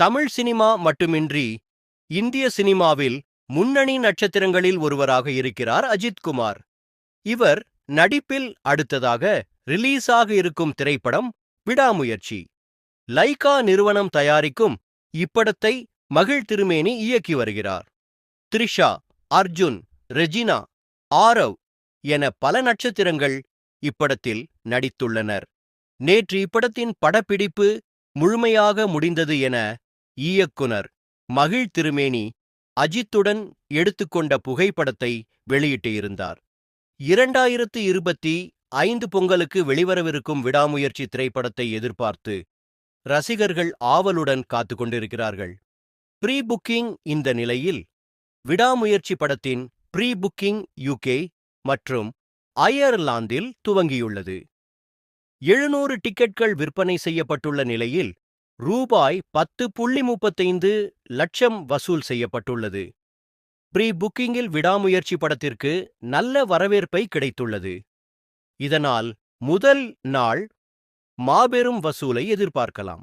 Tamil cinema மட்டுமின்றி இந்திய சினிமாவில் முன்னணி நட்சத்திரங்களில் ஒருவராக இருக்கிறார் அஜித் குமார். இவர் நடிப்பில் அடுத்ததாக ரிலீஸ் ஆக இருக்கும் திரைப்படம் விடாமுயற்சி. லைகா நிறுவனம் தயாரிக்கும் இப்படத்தை மகிழ் திருமேனி இயக்கி வருகிறார். த்ரிஷா அர்ஜுன் ரெஜினா ஆரவ் என பல நட்சத்திரங்கள் இப்படத்தில் நடித்துள்ளனர். நேற்று இப்படத்தின் படப்பிடிப்பு முழுமையாக முடிந்தது என இயக்குனர் மகிழ் திருமேனி அஜித்துடன் எடுத்துக்கொண்ட புகைப்படத்தை வெளியிட்டிருந்தார் இரண்டாயிரத்து இருபத்தி ஐந்து பொங்கலுக்கு வெளிவரவிருக்கும் விடாமுயற்சி திரைப்படத்தை எதிர்பார்த்து ரசிகர்கள் ஆவலுடன் காத்து கொண்டிருக்கிறார்கள். ப்ரீ புக்கிங் இந்த நிலையில் விடாமுயற்சி படத்தின் ப்ரீ புக்கிங் யூகே மற்றும் அயர்லாந்தில் துவங்கியுள்ளது. எழுநூறு டிக்கெட்கள் விற்பனை செய்யப்பட்டுள்ள நிலையில் ரூபாய் பத்து புள்ளி முப்பத்தைந்து லட்சம் வசூல் செய்யப்பட்டுள்ளது. ப்ரீ புக்கிங்கில் விடாமுயற்சி படத்திற்கு நல்ல வரவேற்பை கிடைத்துள்ளது. இதனால் முதல் நாள் மாபெரும் வசூலை எதிர்பார்க்கலாம்.